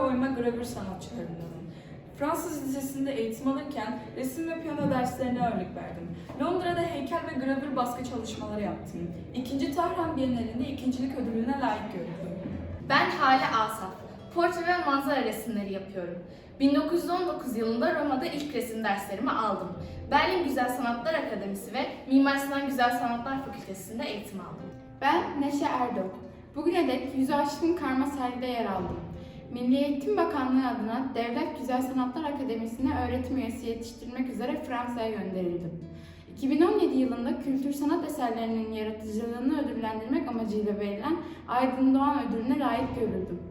oyma gravür sanatçılarındanım. Fransız lisesinde eğitim alırken resim ve piyano derslerine ağırlık verdim. Londra'da heykel ve gravür baskı çalışmaları yaptım. İkinci Tahran Bienalinde ikincilik ödülüne layık görüldüm. Ben Hale Asaf. Portre ve manzara resimleri yapıyorum. 1919 yılında Roma'da ilk resim derslerimi aldım. Berlin Güzel Sanatlar Akademisi ve Mimar Sinan Güzel Sanatlar Fakültesi'nde eğitim aldım. Ben Neşe Erdok. Bugüne dek yüzü aşkın karma sergide yer aldım. Milli Eğitim Bakanlığı adına Devlet Güzel Sanatlar Akademisi'ne öğretim üyesi yetiştirmek üzere Fransa'ya gönderildim. 2017 yılında kültür sanat eserlerinin yaratıcılığını ödüllendirmek amacıyla verilen Aydın Doğan ödülüne layık görüldüm.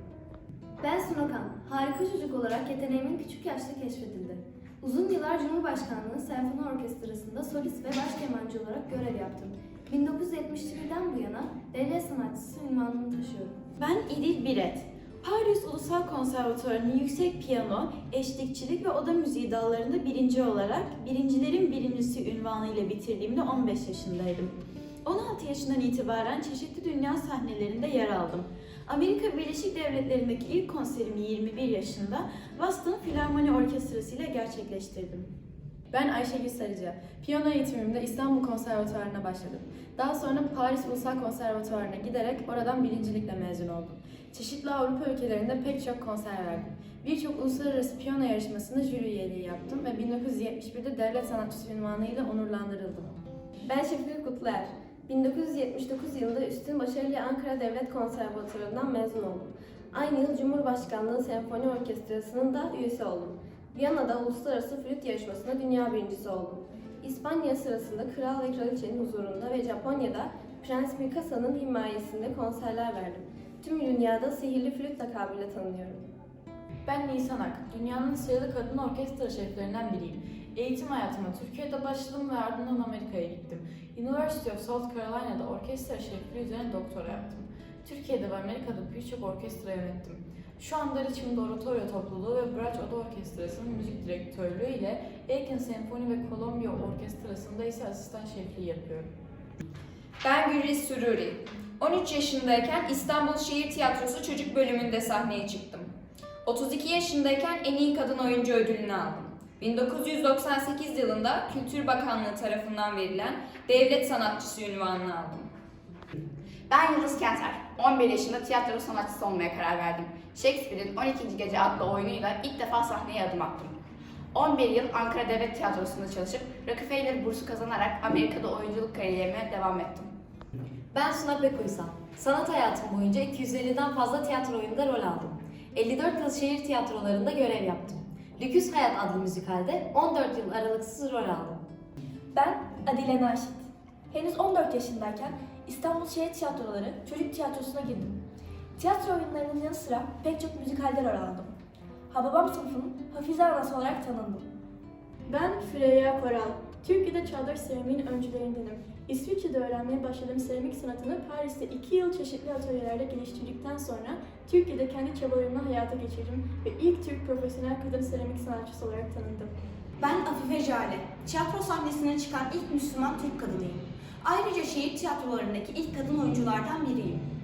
Ben Sunokan. Harika çocuk olarak yeteneğimin küçük yaşta keşfedildi. Uzun yıllar Cumhurbaşkanlığı Senfoni Orkestrası'nda solist ve baş kemancı olarak görev yaptım. 1971'den bu yana devlet ünvanını taşıyorum. Ben İdil Biret. Paris Ulusal Konservatuvarı'nın yüksek piyano, eşlikçilik ve oda müziği dallarında birinci olarak birincilerin birincisi ünvanıyla bitirdiğimde 15 yaşındaydım. 16 yaşından itibaren çeşitli dünya sahnelerinde yer aldım. Amerika Birleşik Devletleri'ndeki ilk konserimi 21 yaşında Boston Filarmoni Orkestrası ile gerçekleştirdim. Ben Ayşegül Sarıca. Piyano eğitimimde İstanbul Konservatuvarı'na başladım. Daha sonra Paris Ulusal Konservatuvarı'na giderek oradan birincilikle mezun oldum. Çeşitli Avrupa ülkelerinde pek çok konser verdim. Birçok uluslararası piyano yarışmasında jüri üyeliği yaptım ve 1971'de devlet sanatçısı unvanıyla onurlandırıldım. Ben Şefik Kutluer. 1979 yılında üstün başarıyla Ankara Devlet Konservatuvarı'ndan mezun oldum. Aynı yıl Cumhurbaşkanlığı Senfoni Orkestrası'nın da üyesi oldum. Viyana'da uluslararası flüt yarışmasında dünya birincisi oldum. İspanya sırasında kral ve kraliçenin huzurunda ve Japonya'da Prens Mikasa'nın himayesinde konserler verdim. Tüm dünyada sihirli flüt lakabıyla tanınıyorum. Ben Nisan Ak, dünyanın sayılı kadın orkestra şeflerinden biriyim. Eğitim hayatıma Türkiye'de başladım ve ardından Amerika'ya gittim. University of South Carolina'da orkestra şefliği üzerine doktora yaptım. Türkiye'de ve Amerika'da birçok orkestra yönettim. Şu anda Richmond Oratorio Topluluğu ve Braç Oda Orkestrası'nın müzik direktörlüğü ile Aiken Senfoni ve Columbia Orkestrası'nda ise asistan şefliği yapıyorum. Ben Gürriz Süruri. 13 yaşındayken İstanbul Şehir Tiyatrosu Çocuk bölümünde sahneye çıktım. 32 yaşındayken en iyi kadın oyuncu ödülünü aldım. 1998 yılında Kültür Bakanlığı tarafından verilen devlet sanatçısı ünvanını aldım. Ben Yıldız Kenter. 11 yaşında tiyatro sanatçısı olmaya karar verdim. Shakespeare'in 12. Gece adlı oyunuyla ilk defa sahneye adım attım. 11 yıl Ankara Devlet Tiyatrosu'nda çalışıp Rockefeller bursu kazanarak Amerika'da oyunculuk kariyerime devam ettim. Ben Suna Pekuysal. Sanat hayatım boyunca 250'den fazla tiyatro oyununda rol aldım. 54 yıl şehir tiyatrolarında görev yaptım. Lüküs Hayat adlı müzikalde 14 yıl aralıksız rol aldım. Ben Adile Naşit. Henüz 14 yaşındayken İstanbul Şehir Tiyatroları Çocuk Tiyatrosu'na girdim. Tiyatro oyunlarının yanı sıra pek çok müzikalde rol aldım. Hababam sınıfının Hafize Anası olarak tanındım. Ben Freya Koral. Türkiye'de çağdaş seramiğin öncülerindenim. İsviçre'de öğrenmeye başladığım seramik sanatını Paris'te iki yıl çeşitli atölyelerde geliştirdikten sonra Türkiye'de kendi çabalarımla hayata geçirdim ve ilk Türk profesyonel kadın seramik sanatçısı olarak tanındım. Ben Afife Jale. Tiyatro sahnesine çıkan ilk Müslüman Türk kadınıyım. Ayrıca şehir tiyatrolarındaki ilk kadın oyunculardan biriyim.